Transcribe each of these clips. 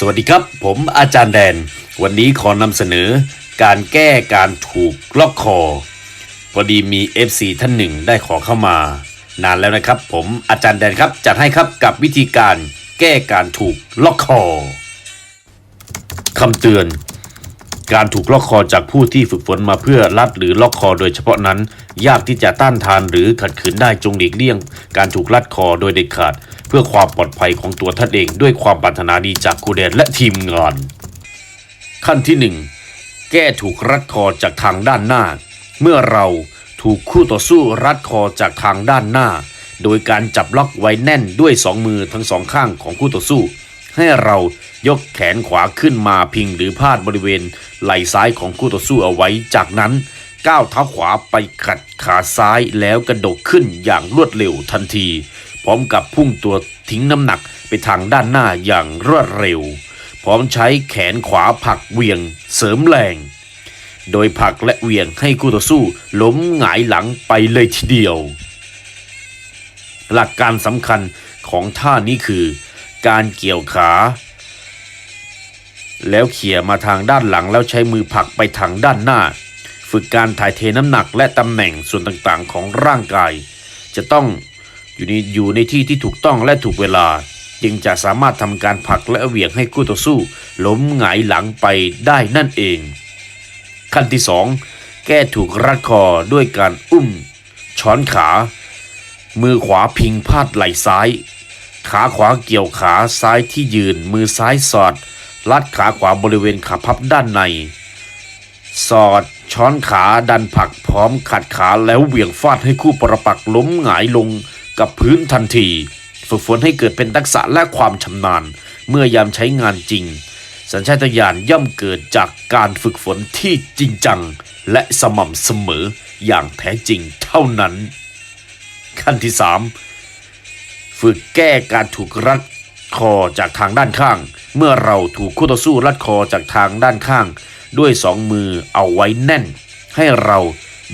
สวัสดีครับ ผมอาจารย์แดน วันนี้ขอนำเสนอการแก้การถูกล็อกคอ พอดีมี FC ท่านหนึ่งได้ขอเข้ามา นานแล้วนะครับ ผมอาจารย์แดนครับ จัดให้ครับกับวิธีการแก้การถูกล็อกคอคำเตือน การถูกล็อกคอจากผู้ที่ฝึกฝนมาเพื่อรัดหรือล็อกคอโดยเฉพาะนั้น ยากที่จะต้านทานหรือขัดขืนได้จงหลีกเลี่ยง การถูกลัดคอโดยเด็ดขาด เพื่อความปลอดภัยของตัวท่านเองด้วยความปรารถนาดีจากครูแดนและทีมงาน ขั้นที่ 1 แก้ถูกรัดคอจากทางด้านหน้า เมื่อเราถูกคู่ต่อสู้รัดคอจากทางด้านหน้า โดยการจับล็อกไว้แน่นด้วยสองมือทั้งสองข้างของคู่ต่อสู้ ให้เรายกแขนขวาขึ้นมาพิงหรือพาดบริเวณไหล่ซ้ายของคู่ต่อสู้เอาไว้ จากนั้นก้าวเท้าขวาไปขัดขาซ้ายแล้วกระดกขึ้นอย่างรวดเร็วทันที พร้อมกับพุ่งตัวทิ้งน้ำหนักไปทางด้านหน้าอย่างรวดเร็ว พร้อมใช้แขนขวาผลักเวียงเสริมแรง โดยผลักและเวียงให้คู่ต่อสู้ล้มหงายหลังไปเลยทีเดียว หลักการสำคัญของท่านี้คือ การเกี่ยวขา แล้วเขี่ยมาทางด้านหลังแล้วใช้มือผลักไปทางด้านหน้า ฝึกการถ่ายเทน้ำหนักและตำแหน่งส่วนต่างๆของร่างกาย จะต้องอยู่ในอยู่ในที่ที่ถูกต้องและถูกเวลา จึงจะสามารถทำการผลักและเหวี่ยงให้คู่ต่อสู้ล้มหงายหลังไปได้นั่นเอง ขั้นที่ 2 แก้ถูกรัดคอด้วยการอุ้ม ช้อนขา มือขวาพิงพาดไหล่ซ้าย ขาขวาเกี่ยวขาซ้ายที่ยืน มือซ้ายสอด ลัดขาขวาบริเวณขาพับด้านใน สอด ช้อนขาดันผักพร้อมขัดขาแล้วเหวี่ยงฟาดให้คู่ปรปักล้มหงายลงกับพื้นทันที ฝึกฝนให้เกิดเป็นทักษะและความชำนาญ เมื่อยามใช้งานจริง สัญชาตญาณย่อมเกิดจากการฝึกฝนที่จริงจัง และสม่ำเสมออย่างแท้จริงเท่านั้น ขั้นที่ 3 ฝึกแก้การถูกรัดคอจากทางด้านข้าง เมื่อเราถูกคู่ต่อสู้รัดคอจากทางด้านข้าง ด้วยสองมือเอาไว้แน่น ให้เรา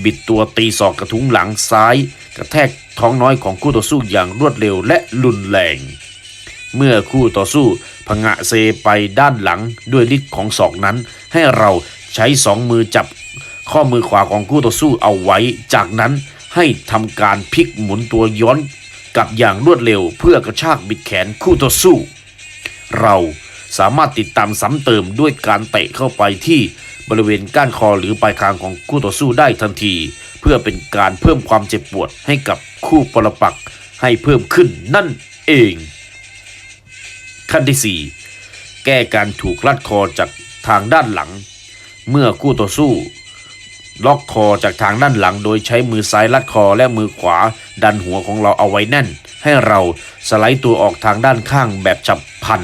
บิดตัวตีศอกกระทุ้งหลังซ้าย กระแทกท้องน้อยของคู่ต่อสู้อย่างรวดเร็วและรุนแรง เมื่อคู่ต่อสู้พงะเซไปด้านหลังด้วยฤทธิ์ของศอกนั้น ให้เราใช้สองมือจับข้อมือขวาของคู่ต่อสู้เอาไว้ จากนั้นให้ทำการพลิกหมุนตัวย้อน กลับอย่างรวดเร็วเพื่อกระชากบิดแขนคู่ต่อสู้ เราสามารถติดตามซ้ำเติมด้วยการเตะเข้าไปที่บริเวณก้านคอหรือปลายคางของคู่ต่อสู้ได้ทันที เพื่อเป็นการเพิ่มความเจ็บปวดให้กับคู่ปรปักให้เพิ่มขึ้นนั่นเองขั้นที่ 4 แก้การถูกลัดคอจากทางด้านหลัง เมื่อคู่ต่อสู้ ล็อกคอจากทางด้านหลัง โดยใช้มือซ้ายลัดคอและมือขวา ดันหัวของเราเอาไว้แน่น ให้เราสไลด์ตัวออกทางด้านข้างแบบฉับพลัน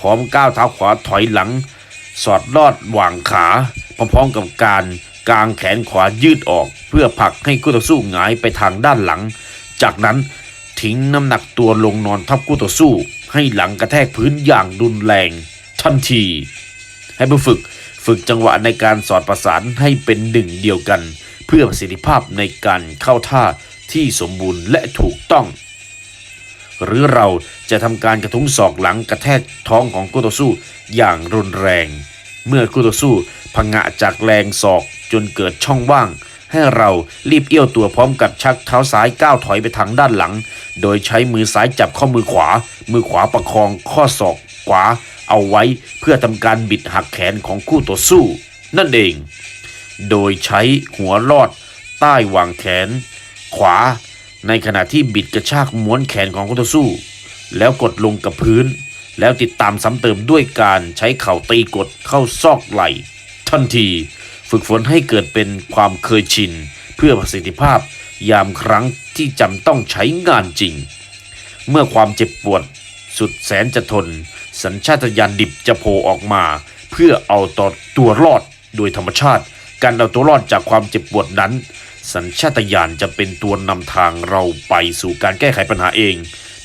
พร้อมก้าวเท้าขวาถอยหลัง สอดลอดหว่างขาพร้อมๆกับการกางแขนขวายืดออก เพื่อผลักให้คู่ต่อสู้หงายไปทางด้านหลัง จากนั้นทิ้งน้ำหนักตัวลงนอนทับคู่ต่อสู้ ให้หลังกระแทกพื้นอย่างรุนแรง ทันที ให้ผู้ฝึก ฝึกจังหวะในการสอดประสานให้เป็นหนึ่งเดียวกัน เพื่อประสิทธิภาพในการเข้าท่าที่สมบูรณ์และถูกต้อง หรือเราจะทำการกระทุ้งศอกหลังกระแทกท้องของคู่ต่อสู้อย่างรุนแรง เมื่อคู่ต่อสู้พังงะจากแรงศอกจนเกิดช่องว่าง ให้เรารีบเอี้ยวตัวพร้อมกับชักเท้าซ้ายก้าวถอยไปทางด้านหลัง โดยใช้มือซ้ายจับข้อมือขวา มือขวาประคองข้อศอกขวา เอาไว้เพื่อทำการบิดหักแขนของคู่ต่อสู้ นั่นเอง โดยใช้หัวลอดใต้วางแขน ขวา ในขณะที่บิดกระชากม้วนแขนของคู่ต่อสู้ แล้วกดลงกับพื้น แล้วติดตามซ้ำเติมด้วยการใช้เข่าตีกดเข้าซอกไหล่ทันทีฝึกฝนให้เกิดเป็นความเคยชิน เพื่อประสิทธิภาพยามครั้งที่จำต้องใช้งานจริง เมื่อความเจ็บปวดสุดแสนจะทน สัญชาตญาณดิบจะโผล่ออกมา เพื่อเอาตัวตัวรอดโดยธรรมชาติ การเอาตัวรอดจากความเจ็บปวดนั้น สัญชาตญาณจะเป็นตัวนำทางเราไปสู่การแก้ไขปัญหาเอง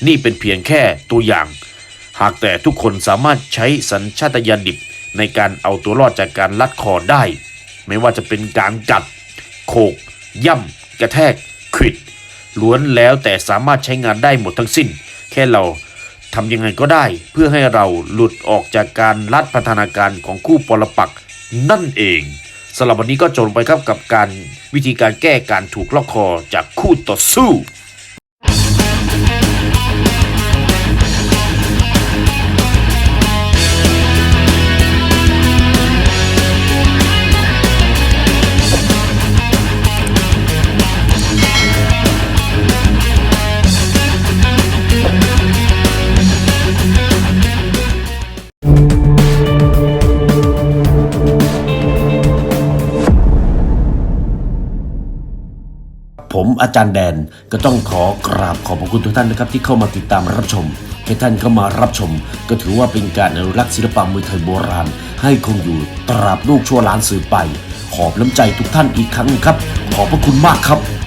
นี่เป็นเพียงแค่ตัวอย่าง หากแต่ทุกคนสามารถใช้สัญชาตญาณดิบในการเอาตัวรอดจากการลัดคอได้ ไม่ว่าจะเป็นการกัด โขก ย่ำ กระแทกขิดล้วนแล้วแต่สามารถใช้งานได้หมดทั้งสิ้น แค่เรา ทำยังไงก็ได้ เพื่อให้เราหลุดออกจากการลัดพัฒนาการของคู่ปรปักษ์นั่นเองสำหรับวันนี้ก็จบไปครับกับการวิธีการแก้การถูกล็อกคอจากคู่ต่อสู้ อาจารย์แดนก็ต้องขอกราบขอบพระคุณทุกท่านนะครับที่เข้ามาติดตามรับชมแค่ท่านเข้ามารับชม ก็ถือว่าเป็นการอนุรักษ์ศิลปะมวยไทยโบราณ ให้คงอยู่ตราบลูกชั่วล้านสืบไป ขอบน้ำใจทุกท่านอีกครั้งครับ ขอบพระคุณมากครับ